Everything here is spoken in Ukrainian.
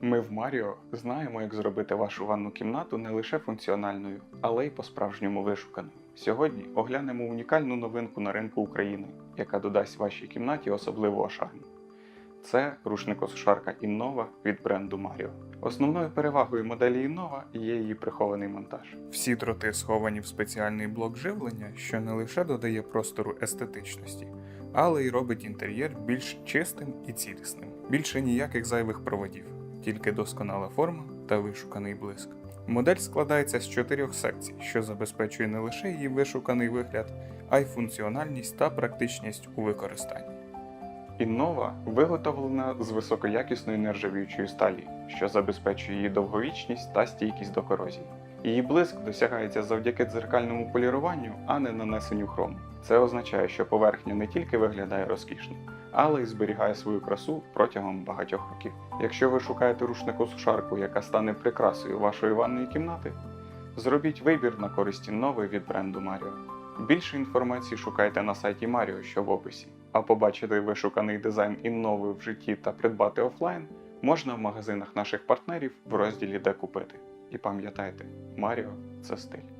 Ми в Маріо знаємо, як зробити вашу ванну кімнату не лише функціональною, але й по-справжньому вишуканою. Сьогодні оглянемо унікальну новинку на ринку України, яка додасть вашій кімнаті особливого шарму. Це рушникосушарка Innova від бренду Mario. Основною перевагою моделі Innova є її прихований монтаж. Всі дроти сховані в спеціальний блок живлення, що не лише додає простору естетичності, але й робить інтер'єр більш чистим і цілісним. Більше ніяких зайвих проводів, тільки досконала форма та вишуканий блиск. Модель складається з чотирьох секцій, що забезпечує не лише її вишуканий вигляд, а й функціональність та практичність у використанні. Іннова виготовлена з високоякісної нержавіючої сталі, що забезпечує її довговічність та стійкість до корозії. Її блиск досягається завдяки дзеркальному поліруванню, а не нанесенню хрому. Це означає, що поверхня не тільки виглядає розкішно, але й зберігає свою красу протягом багатьох років. Якщо ви шукаєте рушнику сушарку, яка стане прикрасою вашої ванної кімнати, зробіть вибір на користь нової від бренду Mario. Більше інформації шукайте на сайті Mario, що в описі. А побачити вишуканий дизайн іннови в житті та придбати офлайн можна в магазинах наших партнерів в розділі Де купити. І пам'ятайте, Маріо це стиль.